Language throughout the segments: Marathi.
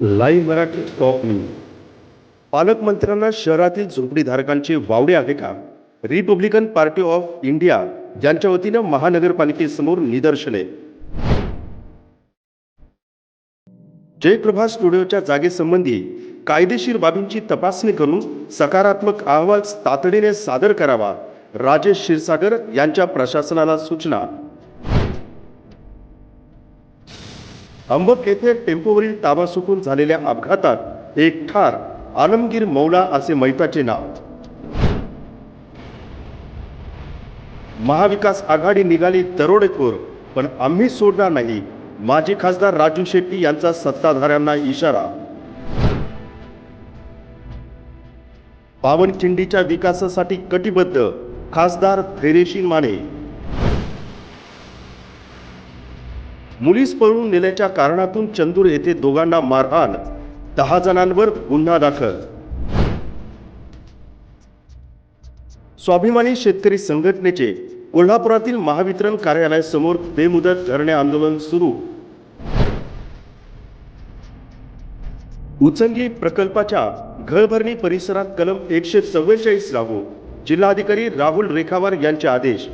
लाईव्ह मराठी टॉप न्यूज पालकमंत्र्यांना शहरातील झोपडीधारकांचे वावडे आहे का? रिपब्लिकन पार्टी ऑफ इंडिया यांच्या वतीनं महानगरपालिकेसमोर निदर्शने. जयप्रभा स्टुडिओच्या जागेसंबंधी कायदेशीर बाबींची तपासणी करून सकारात्मक अहवाल तातडीने सादर करावा राजेश क्षीरसागर यांच्या प्रशासनाला सूचना. अंबक येथे टेम्पोवरील ताबा सुकून झालेल्या अपघातात एक ठार आलमगीर मौला असे मैताचे नाव. महाविकास आघाडी निघाली दरोडेखोर पण आम्ही सोडणार नाही माजी खासदार राजू शेट्टी यांचा सत्ताधाऱ्यांना इशारा. पावनखिंडीच्या विकासासाठी कटिबद्ध खासदार धैर्यशील माने. मुलीस पळून नेल्याच्या कारणातून चंदूर येथे दोघांना मारहाण. दहा जणांवर गुन्हा दाखल. स्वाभिमानी शेतकरी संघटनेचे कोल्हापुरातील महावितरण कार्यालयासमोर बेमुदत धरणे आंदोलन सुरू. उचंगी प्रकल्पाच्या घरभरणी परिसरात कलम एकशे चव्वेचाळीस लागू. जिल्हाधिकारी राहुल रेखावार यांचे आदेश.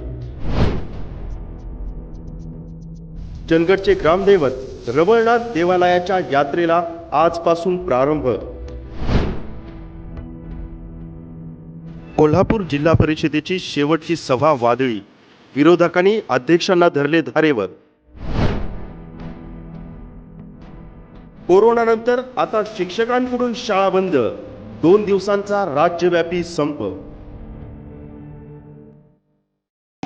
चंदगडचे ग्रामदैवत रवळनाथ देवालयाच्या यात्रेला आजपासून प्रारंभ. कोल्हापूर जिल्हा परिषदेची शेवटची सभा वादळी. विरोधकांनी अध्यक्षांना धरले धारेवर. कोरोनानंतर आता शिक्षकांकडून शाळा बंद. दोन दिवसांचा राज्यव्यापी संप.